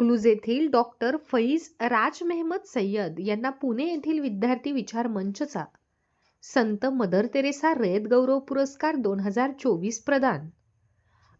अकलूज येथील डॉक्टर फैज राज मेहमद सय्यद यांना पुणे येथील विद्यार्थी विचार मंचचा संत मदर तेरेसा रयत गौरव पुरस्कार दोन हजार चोवीस प्रदान.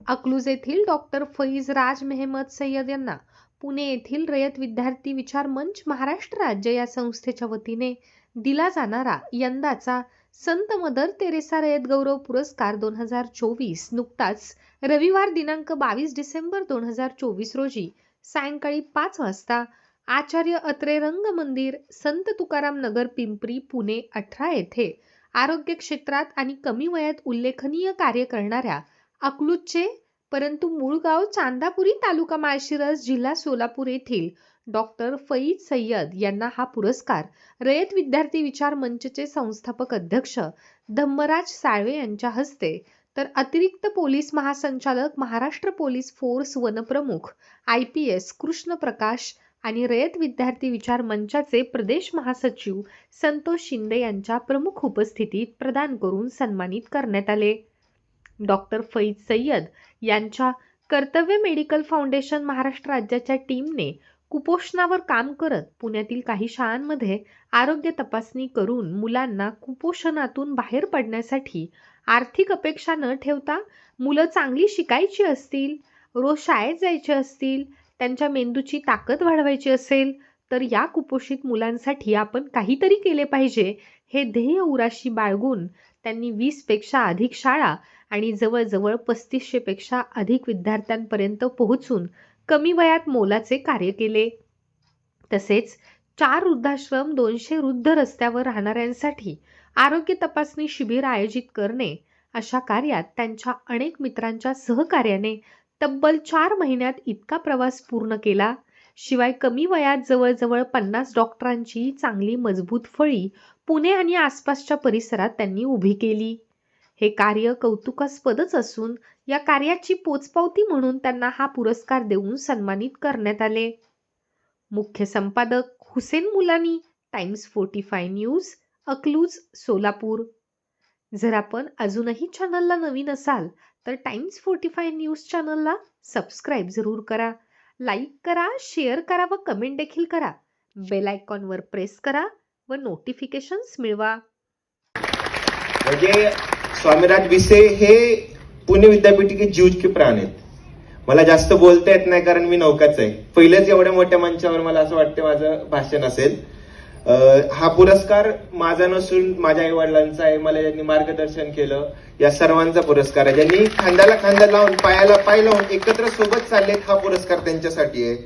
अकलूज येथील डॉक्टर फैज राज मेहमद सय्यद यांना पुणे येथील रयत विद्यार्थी विचार मंच महाराष्ट्र राज्य या संस्थेच्या वतीने दिला जाणारा यंदाचा संत मदर तेरेसा रयत गौरव पुरस्कार दोन हजार चोवीस नुकताच रविवार दिनांक बावीस डिसेंबर दोन हजार चोवीस रोजी सायंकाळी पाच वाजता आचार्य अत्रे रंग मंदिर संत तुकाराम नगर पिंपरी पुणे अठरा येथे आरोग्य क्षेत्रात आणि कमी वयात उल्लेखनीय कार्य करणाऱ्या अकलूजचे परंतु मूळ गाव चांदापुरी तालुका माळशिरस जिल्हा सोलापूर येथील डॉक्टर फईद सय्यद यांना हा पुरस्कार रयत विद्यार्थी विचार मंचचे संस्थापक अध्यक्ष धम्मराज साळवे यांच्या हस्ते तर अतिरिक्त पोलीस महासंचालक Maharashtra police force वनप्रमुख I P S Krishna Prakash आणि रयत विद्यार्थी विचार मंचाचे प्रदेश महासचिव संतोष शिंदे यांच्या प्रमुख उपस्थितीत प्रदान करून सन्मानित करण्यात आले. डॉक्टर फैज सय्यद यांच्या कर्तव्य मेडिकल फाउंडेशन महाराष्ट्र राज्याच्या टीमने कुपोषणावर काम करत पुण्यातील काही शाळांमध्ये आरोग्य तपासणी करून मुलांना कुपोषणातून बाहेर पडण्यासाठी आर्थिक अपेक्षा न ठेवता मुलं चांगली शिकायची असतील रोज शाळेत जायचे असतील त्यांच्या मेंदूची ताकद वाढवायची असेल तर या कुपोषित मुलांसाठी आपण काहीतरी केले पाहिजे हे ध्येय उराशी बाळगून त्यांनी वीसपेक्षा अधिक शाळा आणि जवळजवळ पस्तीसशेपेक्षा अधिक विद्यार्थ्यांपर्यंत पोहोचून कमी वयात मोलाचे कार्य केले. तसेच चार वृद्धाश्रम दोनशे वृद्ध रस्त्यावर राहणाऱ्यांसाठी आरोग्य तपासणी शिबिर आयोजित करणे अशा कार्यात त्यांच्या अनेक मित्रांच्या सहकार्याने तब्बल चार महिन्यात इतका प्रवास पूर्ण केला. शिवाय कमी वयात जवळजवळ पन्नास डॉक्टरांची चांगली मजबूत फळी पुणे आणि आसपासच्या परिसरात त्यांनी उभी केली. हे कार्य कौतुकास्पदच असून या कार्याची पोचपावती म्हणून त्यांना हा पुरस्कार देऊन सन्मानित करण्यात आले. मुख्य संपादक Hussain Mulani Times forty five news Akluj Solapur. जर आपण अजूनही चॅनलला नवीन असाल तर टाइम्स फोर्टी फाय न्यूज चॅनलला सबस्क्राईब जरूर करा. लाईक करा शेअर करा व कमेंट देखील करा. बेल आयकॉनवर प्रेस करा व नोटिफिकेशन्स मिळवा. म्हणजे स्वामीराज विसे हे पुणे विद्यापीठाचे ज्यूज के प्राण आहेत. मला जास्त बोलता येत नाही कारण मी नौकाच आहे. पहिलेच एवढ्या मोठ्या मंचावर मला असं वाटतं माझं भाषण असेल. हा पुरस्कार माझा नसून माझ्या आई वडिलांचा आहे. मला ज्यांनी मार्गदर्शन केलं. या सर्वांचा पुरस्कार आहे. ज्यांनी खांद्याला खांदा लावून पायाला पाय लावून एकत्र सोबत चाललेत हा पुरस्कार त्यांच्यासाठी आहे.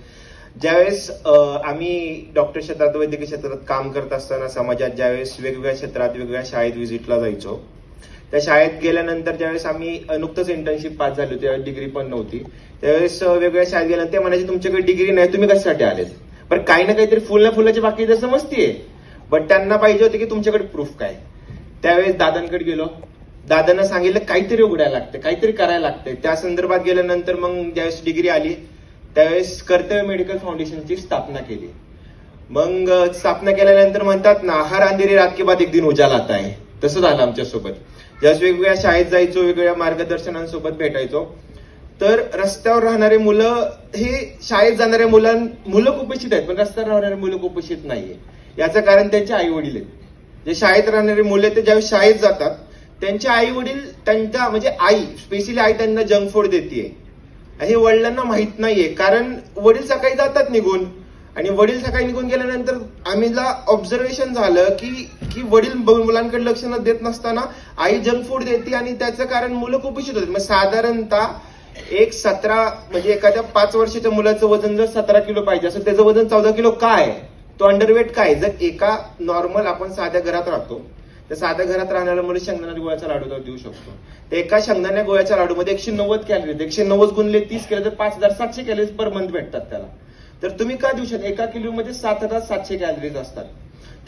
ज्यावेळेस आम्ही डॉक्टर क्षेत्रात वैद्यकीय क्षेत्रात काम करत असताना समाजात ज्यावेळेस वेगवेगळ्या क्षेत्रात वेगवेगळ्या शाळेत व्हिजिटला जायचो त्या शाळेत गेल्यानंतर ज्यावेळेस आम्ही नुकतंच इंटर्नशिप पास झाली होती त्यावेळेस डिग्री पण नव्हती. त्यावेळेस वेगवेगळ्या शाळेत गेल्यानंतर म्हणायचे तुमच्याकडे डिग्री नाही तुम्ही कशासाठी आलेत? पण काही ना काहीतरी फुल ना फुलाची बाकी तर समजतीये. बट त्यांना पाहिजे होते की तुमच्याकडे प्रूफ काय? त्यावेळेस दादांकडे गेलो. दादांना सांगितलं काहीतरी उघडायला लागतं काहीतरी करायला लागतंय. त्या संदर्भात गेल्यानंतर मग ज्यावेळेस डिग्री आली त्यावेळेस कर्तव्य मेडिकल फाउंडेशनची स्थापना केली. मग स्थापना केल्यानंतर म्हणतात ना हर अंधेरी रात के बाद एक दिन उजाला आता आहे. तसं झालं आमच्यासोबत. ज्यावेळेस वेगवेगळ्या शाळेत जायचो वेगवेगळ्या मार्गदर्शनांसोबत भेटायचो. तर रस्त्यावर राहणारे मुलं हे शाळेत जाणाऱ्या मुलां मुलं कुपोषित आहेत पण रस्त्यावर राहणारे मुलं कुपोषित नाहीये. याचं कारण त्यांचे आई वडील आहेत. जे शाळेत राहणारे मुलं ते ज्यावेळी शाळेत जातात त्यांचे आई वडील त्यांच्या म्हणजे आई स्पेशली आई त्यांना जंक फूड देते हे वडिलांना माहीत नाहीये कारण वडील सकाळी जातात निघून. आणि वडील सकाळी निघून गेल्यानंतर आम्हीला ऑब्झर्वेशन झालं की की वडील मुलांकडे लक्ष न देत नसताना आई जंक फूड देते आणि त्याचं कारण मुलं कुपोषित होते मग साधारणतः एक सतरा म्हणजे एखाद्या पाच वर्षाच्या मुलाचं वजन जर सतरा किलो पाहिजे असेल त्याचं वजन चौदा किलो काय? तो अंडरवेट काय? जर एका नॉर्मल आपण साध्या घरात राहतो तर साध्या घरात राहणाऱ्या मुलं शेंगदाणा गोळ्याचा लाडू देऊ शकतो. तर एका शेंगदाण्या गोळ्याच्या लाडूमध्ये एकशे नव्वद कॅलरीज एकशे नव्वद गुणले तीस केले तर पाच हजार सातशे कॅलरीज पर मंथ भेटतात त्याला. तर तुम्ही का देऊ शकता? एका किलोमध्ये सात हजार सातशे कॅलरीज असतात.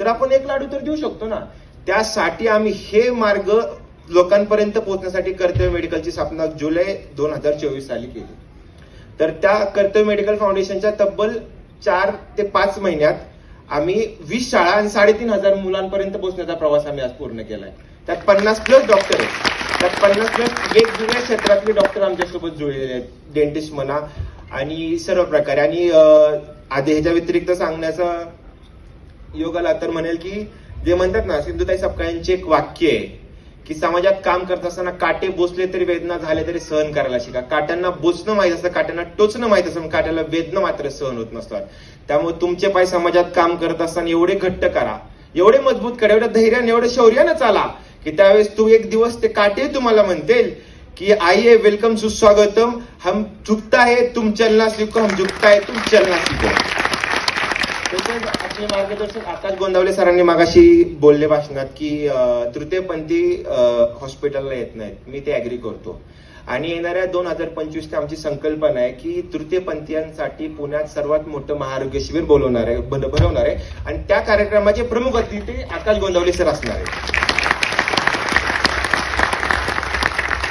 तर आपण एक लाडू तर देऊ शकतो ना? त्यासाठी आम्ही हे मार्ग लोकांपर्यंत पोहोचण्यासाठी कर्तव्य मेडिकलची स्थापना जुलै दोन हजार चोवीस साली केली. तर त्या कर्तव्य मेडिकल फाउंडेशनच्या तब्बल चार ते पाच महिन्यात आम्ही वीस शाळा आणि साडेतीन हजार मुलांपर्यंत पोहोचण्याचा प्रवास आम्ही आज पूर्ण केलाय. त्यात पन्नास प्लस डॉक्टर आहेत. त्यात पन्नास प्लस वेगवेगळ्या क्षेत्रातले डॉक्टर आमच्यासोबत जुळलेले आहेत. डेंटिस्ट म्हणा आणि सर्व प्रकारे. आणि आधी ह्याच्या व्यतिरिक्त सांगण्याचा योग आला तर म्हणेल की जे म्हणतात ना सिंधुताई सपकाळ्यांचे एक वाक्य आहे. की समाजात काम करत असताना काटे बोचले तरी वेदना झाले तरी सहन करायला शिका. काट्यांना बोचणं माहीत असतं काट्यांना टोचणं माहीत असतं काट्याला वेदना मात्र सहन होत नसतात. त्यामुळे तुमचे पाय समाजात काम करत असताना एवढे घट्ट करा. एवढे मजबूत करा एवढं धैर्याने एवढं शौर्यानं चाला की त्यावेळेस तू एक दिवस ते काटे तुम्हाला म्हणतील की आइए वेलकम सुस्वागतम. हम झुकता है तुम चलना सीखो हम झुकता है तुम चलना सीखो. आपले मार्गदर्शक आकाश गोंदावले सरांनी मागाशी बोलले भाषणात की तृतीयपंथी हॉस्पिटलला येत नाहीत. मी ते अॅग्री करतो. आणि येणाऱ्या दोन हजार पंचवीस आमची संकल्पना आहे की तृतीयपंथीयांसाठी पुण्यात सर्वात मोठं महाआरोग्य शिबिर बोलवणार आहे बन- भरवणार आहे. आणि त्या कार्यक्रमाचे प्रमुख अतिथी आकाश गोंदावले सर असणार आहे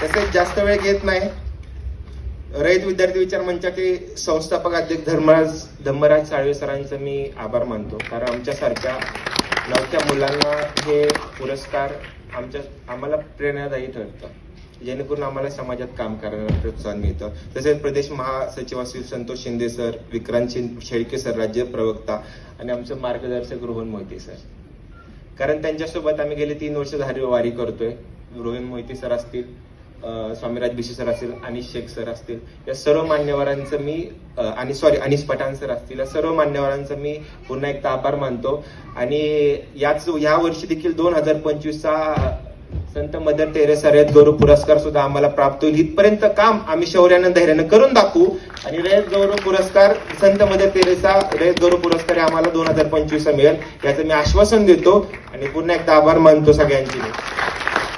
तसेच जास्त वेळ घेत नाही. रयत विद्यार्थी विचार मंचाचे संस्थापक अध्यक्ष धर्मराज धर्मराज साळवे सरांचं मी आभार मानतो. कारण आमच्यासारख्या नवख्या मुलांना हे पुरस्कार आमच्या आम्हाला प्रेरणादायी ठरतं. जेणेकरून आम्हाला समाजात काम करायला प्रोत्साहन मिळतं. तसेच प्रदेश महासचिव असतील संतोष शिंदे सर विक्रांत शेळके सर राज्य प्रवक्ता आणि आमचं मार्गदर्शक रोहन मोहिते सर. कारण त्यांच्यासोबत आम्ही गेले तीन वर्ष झाली वारी करतोय. रोहन मोहिते सर असतील स्वामीराज बिशी सर असतील अनिश शेख सर असतील या सर्व मान्यवरांचं मी आणि सॉरी अनिश पठाण सर असतील या सर्व मान्यवरांचं मी पुन्हा एकदा आभार मानतो. आणि याच या वर्षी देखील दोन हजार पंचवीसचा संत मदर टेरेसा रयत गौरव पुरस्कार सुद्धा आम्हाला प्राप्त होईल. इथपर्यंत काम आम्ही शौर्यानं धैर्यानं करून दाखवू. आणि रयत गौरव पुरस्कार संत मदर टेरेसा रयत गौरव पुरस्कार आम्हाला दोन हजार पंचवीस मिळेल. याचं मी आश्वासन देतो. आणि पुन्हा एकदा आभार मानतो सगळ्यांची.